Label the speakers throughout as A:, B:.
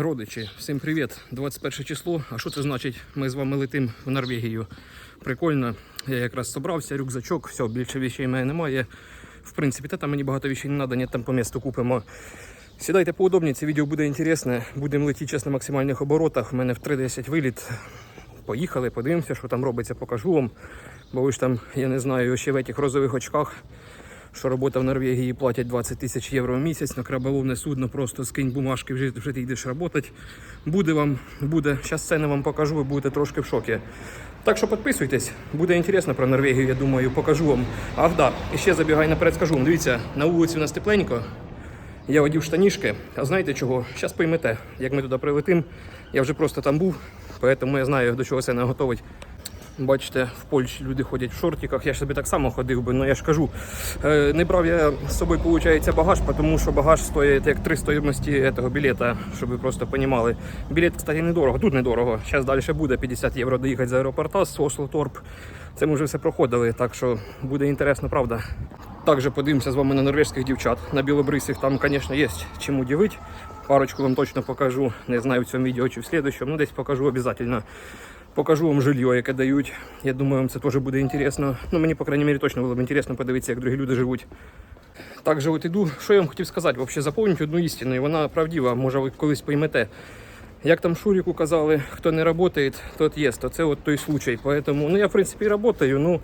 A: Родичі, всім привіт! 21 число. А що це значить? Ми з вами летимо в Норвегію. Прикольно. Я якраз собрався, рюкзачок, все, більше вещей в мене немає. В принципі, та там мені багато вещей не треба, ні, там по місту купимо. Сідайте поудобніше, це відео буде інтересне. Будемо летіти на максимальних оборотах. У мене в 3.10 виліт. Поїхали, подивимося, що там робиться, покажу вам. Бо ви ж там, я не знаю, ще в цих розових очках що робота в Норвегії платять 20 тисяч євро в місяць на краболовне судно, просто скинь бумажки, вже, вже ти йдеш працювати. Буде вам, буде, зараз сцени вам покажу, ви будете трошки в шокі. Так що підписуйтесь, буде інтересно про Норвегію, я думаю, покажу вам. Ах, да, і ще забігай наперед, скажу вам. Дивіться, на вулиці у нас тепленько. Я одів штанішки, а знаєте чого? Зараз поймете, як ми туди прилетимо. Я вже просто там був, тому я знаю, до чого це не готовить. Бачите, в Польщі люди ходять в шортиках. Я ж собі так само ходив би, але я ж кажу, е, не брав я з собою, виходить, багаж, тому що багаж стоїть як три стоїмості цього білета, щоб ви просто розуміли. Білет, кстати, недорого, тут недорого. Зараз далі буде 50 євро доїхати з аеропорта з Осло Торп. Це ми вже все проходили, так що буде інтересно, правда. Також подивимося з вами на норвежських дівчат. На білобрисих там, звісно, є чим удивити. Парочку вам точно покажу. Не знаю в цьому відео чи в слідчому, ну десь покажу обов'язково. Покажу вам жилье, яке дають. Я думаю, вам це теж буде інтересно. Ну, мені, по крайній мірі, точно було б інтересно подивитися, як другі люди живуть. Так же от іду. Що я вам хотів сказати? Взагалі заповніть одну істину, і вона правдива, може ви колись поймете. Як там Шуріку казали, хто не працює, тот є. То це от той случай. Поэтому, ну я в принципі працюю, ну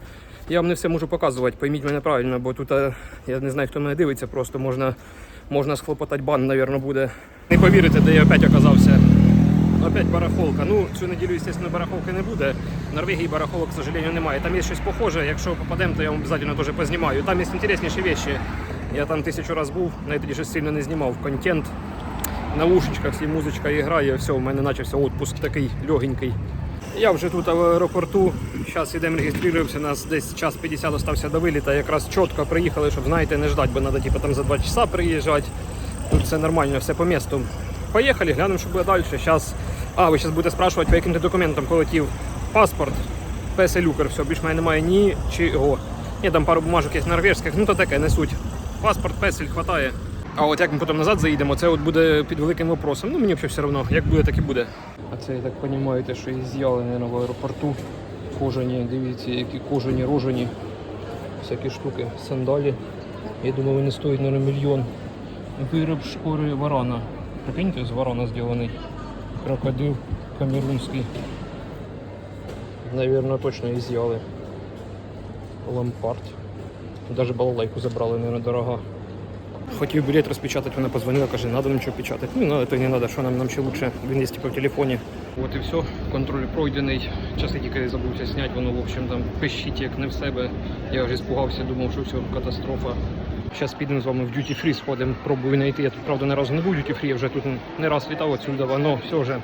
A: я вам не все можу показувати, пойміть мене правильно, бо тут я не знаю, хто мене дивиться, просто можна, можна схлопотати бан, мабуть, буде. Не повірите, де я опять оказався. Опять барахолка. Ну, цю неділю, звісно, барахолки не буде. В Норвегії барахолок, к сожалению, немає. Там є щось похоже. Якщо попадемо, то я вам обов'язково теж познімаю. Там є інтересніші речі. Я там тисячу разів був, навіть тоді сильно не знімав. Контент, наушничках, всі музичка грає, все, у мене почався відпуск такий легенький. Я вже тут в аеропорту. Зараз йдемо реєструємося. Нас десь час 50 залишився до виліта. Якраз чітко приїхали, щоб знаєте, не ждати, бо треба типу, там за 2 часа приїжджати. Тут все нормально, все по місту. Поїхали, глянемо, що буде далі. Зараз а, ви зараз будете спрашувати, по яким ти документам полетів. Паспорт, ПС Люкер, все, більш мене немає нічого. Є там пару бумажок є норвежських, ну то таке, не суть. Паспорт, песель хватає. А от як ми потім назад заїдемо, це от буде під великим вопросом. Ну мені все одно, як буде, так і буде. А це я так розумію, те, що і з'яли на в аеропорту. Кожані, дивіться, які кожані, рожані, всякі штуки, сандалі. Я думаю, вони стоять, мабуть, мільйон. Вироб шкури варана. Прикиньте, з варана зроблений крокодил камерунський. Наверное, точно изъяли. Лампард. Даже балалайку забрали, наверное, дорога. Хотів білет розпечатати, вона позвонила, каже, не треба нічого печатати. Ну, надо, то не треба, що нам, нам ще лучше. Він є типу в телефоні. От і все, контроль пройдений. Часи тільки забувся зняти, воно, в общем, там пищить як не в себе. Я вже спугався, думав, що все, катастрофа. Зараз підемо з вами в Duty Free сходимо, пробую знайти. Я тут, правда, не разу не був Duty Free, я вже тут не раз літав отсюда, але все вже.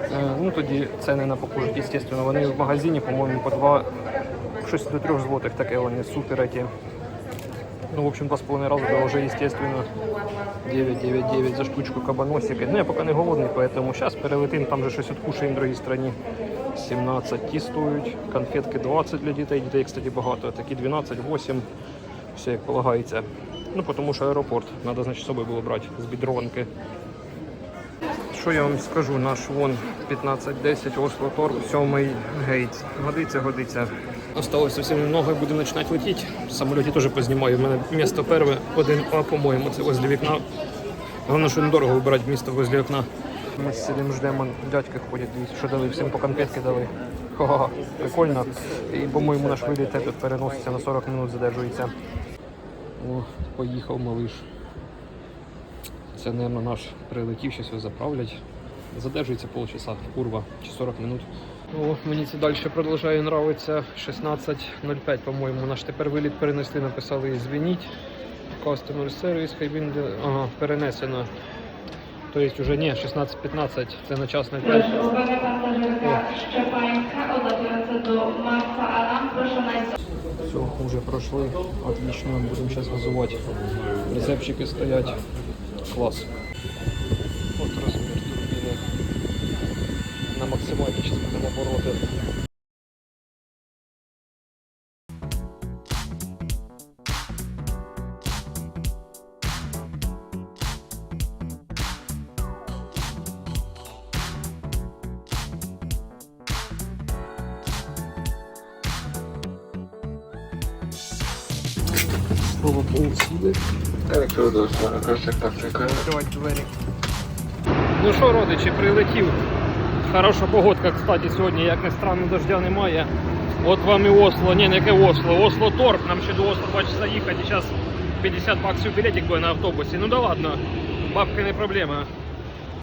A: Е, ну тоді ціни на покушать, звісно. Вони в магазині, по-моєму, по 2, щось до 3 злотих таке, вони супер эти. Ну, в общем, 2,5 раза дороже, естественно. 9,99 за штучку кабаносики. Ну, я поки не голодний, поэтому зараз перелетим, там же щось откушаємо в другій страні. 17 ті конфетки 20 для дітей, дітей, кстати, багато, такі 12, 8 все як полагається. Ну, тому що аеропорт, треба, значить, з собою було брати з бідронки. Що я вам скажу, наш вон 1510 Осло Торп, 7 гейт. Годиться, годиться. Осталось зовсім немного і будемо починати летіти. Самоліті теж познімаю. У мене місто перше, один А, по-моєму, це возле вікна. Головне, що недорого вибирати місто возле вікна. Ми сидимо, ждемо, дядьки ходять, що дали, всім по конфетки дали. Ха-ха, прикольно. І, по-моєму, наш виліт переноситься на 40 минут, задержується. О, поїхав малиш. Це, мабуть, наш прилетів, зараз його заправлять. Задержується полчаса, курва, чи 40 минут. О, мені це далі продовжує нравиться. 16.05, по-моєму. Наш тепер виліт перенесли, написали звініть. Customer Service, хай він ага, перенесено. Тобто вже ні, 16.15, це на час на 5.
B: Uwaga
A: Все, уже прошли. Отлично, Будем сейчас вызывать. Рецепчики стоять. Класс. Вот размер турбины. На максимальні зараз будемо обороти. Чергова повсюди.
C: Електро до 40 сектор.
A: Відкривати двері. Ну що, родичі, прилетів. Хороша погодка, кстати, сьогодні, як не странно, дождя немає. От вам і Осло, ні, не яке Осло, Осло Торп, нам ще до Осло 2 часа їхати, зараз 50 баксів білетик буде на автобусі. Ну да ладно, бабки не проблема.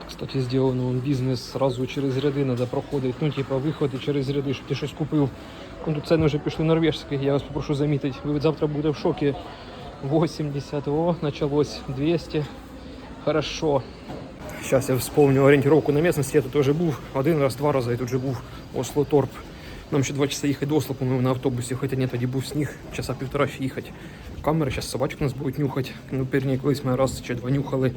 A: Кстати, сделано он бізнес сразу через ряди треба проходити. Ну, типа, виходи через ряди, щоб ти щось купив. Ну, тут ціни вже пішли норвежські, я вас попрошу замітити. Ви завтра будете в шокі. 80, о, началось 200. Хорошо. Сейчас я вспомню ориентировку на местности. Я тут уже був один раз, два рази я тут вже був Осло Торп. Нам ще два часа їхати до Осло, по-моєму, на автобусі. Хоча ні, тоді був сніг, часа півтора ще їхати. Камери, зараз собачки нас будуть нюхати. Ну, пірні колись ми раз чи два нюхали.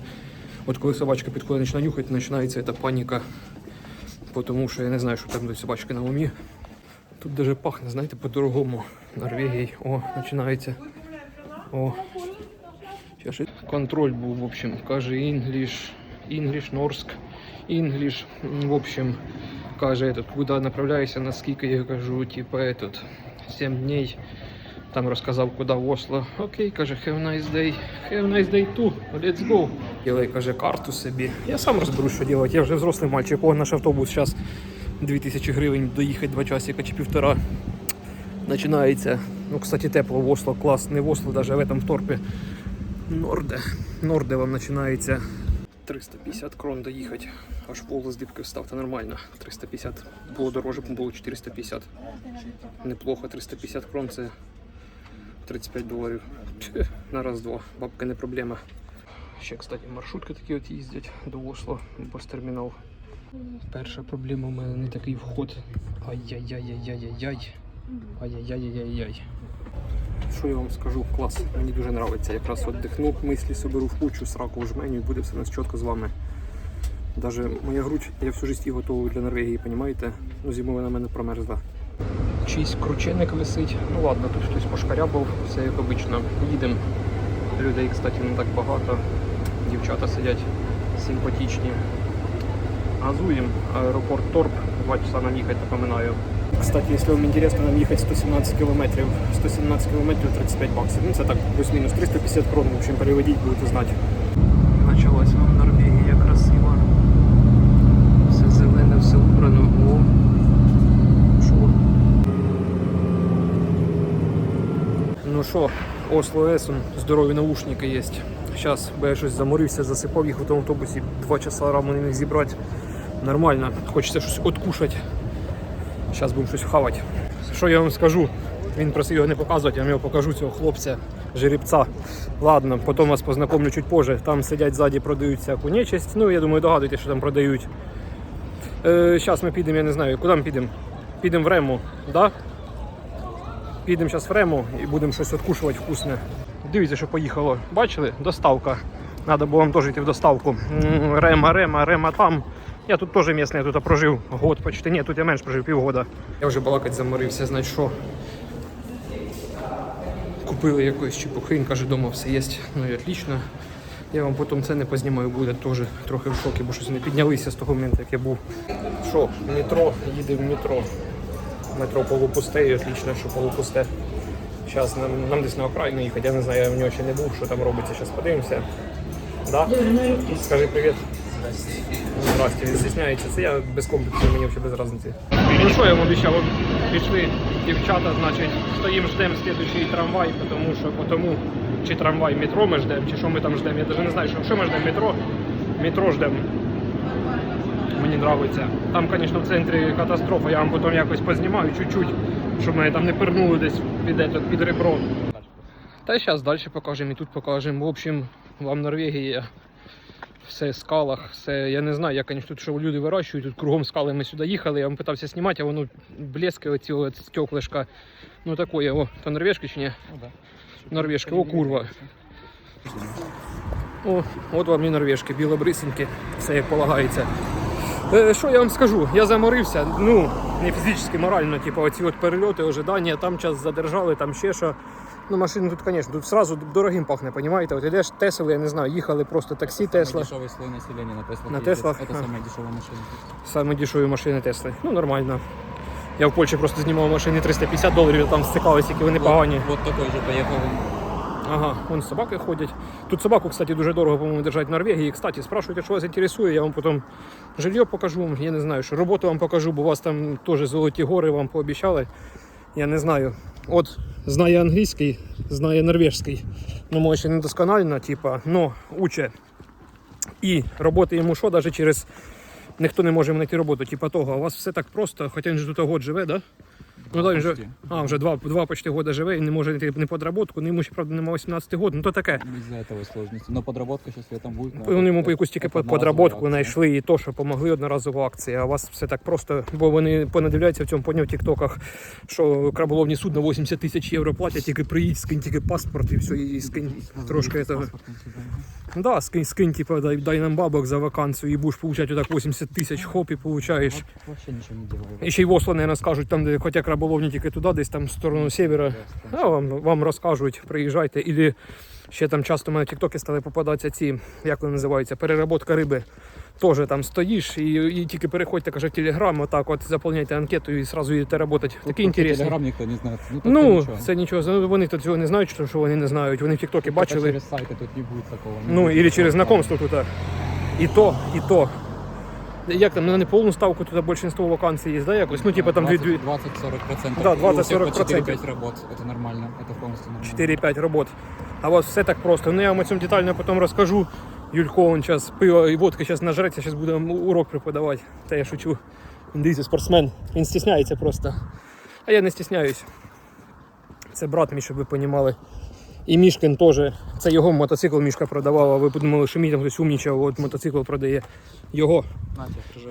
A: От коли собачка підходить, починає нюхати, починається ця паніка. Тому що я не знаю, що там до собачки на умі. Тут даже пахне, знаєте, по-дорогому. Норвегії. О, починається. О. Сейчас же контроль был, в общем, каже English, English, Норск, English, М, в общем, каже этот, куда направляешься, наскільки я кажу, типа этот, 7 дней, там розказав, куди в Осло. Окей, каже, have a nice day, have a nice day too, let's go. Ділай, каже, карту собі. Я сам розберусь, що робити, я вже взрослий мальчик, о, наш автобус зараз 2000 гривень доїхати 2 часика чи півтора. Починається, ну, кстати, тепло в Осло, клас, не в Осло, даже в этом торпі. Норде. Норде вам починається 350 крон доїхати. Аж пол з дибки встав, та нормально. 350. Було дороже, було 450. Неплохо, 350 крон це 35 доларів. На раз-два. Бабка не проблема. Ще, кстати, маршрутки такі от їздять до Осло, термінал. Перша проблема у мене не такий вход. Ай-яй-яй-яй-яй-яй. Ай-яй-яй-яй-яй. Що я вам скажу? Клас, мені дуже подобається. Якраз віддихну, мислі соберу в кучу, сраку в жменю і буде все нас чітко з вами. Даже моя грудь, я всю життя її готовий для Норвегії, розумієте? Ну, зимою на мене промерзла. Чийсь крученик висить. Ну ладно, тут хтось пошкарябав, все як обично. Їдемо. Людей, кстати, не так багато. Дівчата сидять симпатичні. Газуємо. Аеропорт Торп. Два часа нам їхати, напоминаю. Кстати, если вам интересно, нам ехать 117 километров. 117 километров 35 баксов. Ну, це так, плюс-мінус 350 крон. В общем, переводить будете знати. Началась вам Норвегія красиво. Все зелене, все убрано. О. Що? Ну що, Осло Есун, здорові наушники є. Зараз, бо я щось заморився, засипав їх в тому автобусі, два часа раму не міг зібрати. Нормально, хочеться щось откушати. Зараз будемо щось хавати. Що я вам скажу? Він просив його не показувати, я вам його покажу цього хлопця, жеребця. Ладно, потім вас познайомлю чуть позже. Там сидять ззаді, продають всяку нечисть. Ну, я думаю, догадуєтесь, що там продають. Е, зараз ми підемо, я не знаю, куди ми підемо? Підемо в Рему, да? Підемо зараз в Рему і будемо щось відкушувати вкусне. Дивіться, що поїхало. Бачили? Доставка. Треба було вам теж йти в доставку. Рема, Рема, Рема там. Я тут теж місний, я тут прожив год почти. Ні, тут я менш прожив півгода. Я вже балакать заморився, знать що. Купили якоїсь чепухи, він каже, дома все є. Ну і отлично. Я вам потім це не познімаю, буде теж трохи в шокі, бо щось не піднялися з того моменту, як я був. Що, метро, їде в метро. Метро полупусте і отлично, що полупусте. Зараз нам, нам десь на окраїну їхати, я не знаю, я в нього ще не був, що там робиться, зараз подивимося. Да? Скажи привіт. Здрасте, він. Це я без комплексів, мені взагалі без різниці. Ну що я вам обіцяв? Пішли дівчата, значить, стоїмо, ждемо слідуючий трамвай, тому що тому, чи трамвай метро ми ждемо, чи що ми там ждемо. Я навіть не знаю, що, що ми ждемо метро. Метро ждемо. Мені подобається. Там, звісно, в центрі катастрофа, я вам потім якось познімаю чуть-чуть, щоб мене там не пирнули десь під, під ребро. Та зараз далі покажемо і тут покажемо. В общем, вам Норвегія. Все в скалах, все. Я не знаю, як звісно, тут що люди вирощують, тут кругом скали ми сюди їхали, я вам питався знімати, а воно блески оці от стеклишка. Ну такое, о, то норвежки чи ні?
D: Ну да.
A: Норвежки, о курва. О, от вам і норвежки, білобрисенькі, все як полагається. Е, що я вам скажу? Я заморився, ну, не фізично, морально, типу, оці от перельоти, ожидання, там час задержали, там ще що. Ну, машини тут, звісно, тут сразу дорогим пахне, розумієте? От ідеш Тесли, я не знаю, їхали просто таксі Тесла.
D: Самый дешевый слой населения на Теслах.
A: На
D: ездит.
A: Теслах?
D: Это
A: А.
D: самая дешевая машина.
A: Саме дешеві машини Тесли. Ну, нормально. Я в Польщі просто знімав машини 350 доларів, там стикалися, які вони погані.
D: Вот, вот такой же поехал.
A: Ага, вон собаки ходять. Тут собаку, кстати, дуже дорого, по-моєму, держать в Норвегії. Кстати, спрашивайте, що вас інтересує, я вам потім жилье покажу. Я не знаю, що роботу вам покажу, бо у вас там теж золоті гори вам пообіцяли. Я не знаю. От знає англійський, знає норвежський. Ну, може, ще не досконально, типа, но уче. І роботи йому що, навіть через ніхто не може знайти роботу, типа того. У вас все так просто, хоча він же тут год живе, да? Ну, да, він вже,
D: почти.
A: а, вже два, два почти года живе і не може знайти не подработку, ну, йому ще, правда, немає 18 год, ну то таке.
D: Из-за этого сложности. Но подработка сейчас летом будет. но
A: Вони йому
D: это-
A: по якусь тільки
D: это
A: под-
D: одноразовая
A: подработку
D: акция.
A: знайшли і то, що помогли одноразово акції. А у вас все так просто, бо вони понадивляються в цьому поняв в тіктоках, що краболовні судна 80 тисяч євро платять, тільки приїдь, скинь тільки паспорт і все, і скинь трошки этого.
D: Паспорт на себя.
A: Да, скинь, скинь, типа, дай, дай нам бабок за вакансію і будеш получать отак 80 тисяч, хоп, і получаєш.
D: Вот Вообще ничего не делаю.
A: І ще й в Осло, наверное, скажуть, там, де хоча краболовні тільки туди, десь там в сторону севера. А вам, вам розкажуть, приїжджайте. Ілі ще там часто в мене тіктоки стали попадатися ці, як вони називаються, переработка риби. Теж там стоїш і, і тільки переходьте, каже, в телеграм, отак от заповняйте анкету і одразу їдете працювати. Такий
D: Только
A: інтересний.
D: Телеграм никто не знает. Ну,
A: Ну,
D: ничего.
A: це нічого, ну, вони тут цього не знають, що що вони не знають. Вони в тіктокі бачили.
D: через сайты тут не будет такого.
A: Ну,
D: такого
A: через знакомство тут. І то, і то. Як там, на неповну ставку тут більшинство вакансій є, да, якось? Ну, типа там 2, 2,
D: 20-40 процентов.
A: Да,
D: И у всех
A: 20-40%.
D: по 4-5 работ. Это нормально. Это полностью нормально.
A: 4-5 робот. А у вас все так просто. Ну я вам о цьому детально потім розкажу. Юлько, он зараз пиво і водки зараз нажреться, зараз буде вам урок преподавати. Та я шучу. Він дивіться, спортсмен. Він стісняється просто. А я не стісняюсь. Це брат мій, щоб ви розуміли. І Мішкин теж. Це його мотоцикл Мішка продавав, а ви подумали, що мій там хтось умнічав, от мотоцикл продає його.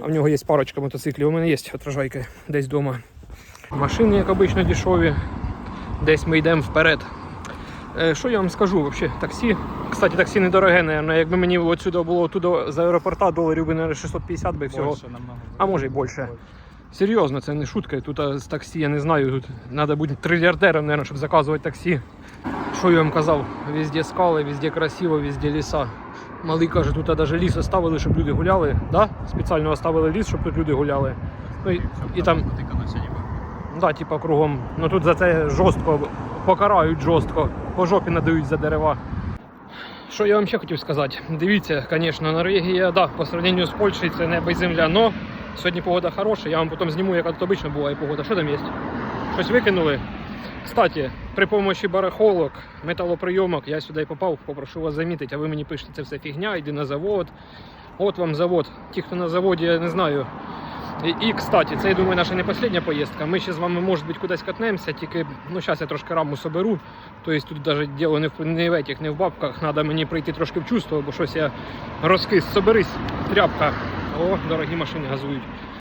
A: А в нього є парочка мотоциклів. У мене є отражайки десь вдома. Машини, як обично, дешеві. Десь ми йдемо вперед. Е, Що я вам скажу взагалі? Таксі. Кстати, таксі недороге, наверное. Якби мені отсюди було туди з аеропорта доларів би, наверное, 650 би всього.
D: Больше.
A: А може й більше. Серйозно, це не шутка. Тут а, з таксі, я не знаю, тут треба бути трильярдером, наверное, щоб заказувати таксі. Що я вам казав? Везде скали, везде красиво, везде ліса. Малий каже, тут навіть ліс оставили, щоб люди гуляли. Да? Спеціально оставили ліс, щоб тут люди гуляли. Ну, і, і там, да, типа кругом. Ну тут за це жорстко покарають жорстко, по жопі надають за дерева. Що я вам ще хотів сказати? Дивіться, звісно, Норвегія, да, по сравненню з Польщею це небо і земля, но сьогодні погода хороша, я вам потім зніму, яка тут обично буває погода. Що там є? Щось викинули. Кстати, при помощі барахолок, металоприйомок я сюди попав, попрошу вас замітити, а ви мені пишете, це все фігня, йди на завод. От вам завод. Ті, хто на заводі, я не знаю. І, і кстати, це я думаю, наша не остання поїздка. Ми ще з вами, може бути, кудись катнемося, тільки ну, зараз я трошки раму соберу. Тобто тут навіть діло не в не в этих, не в бабках. Треба мені прийти трошки в чувство, бо щось я розкис. Соберись, тряпка. О, дорогі машини газують.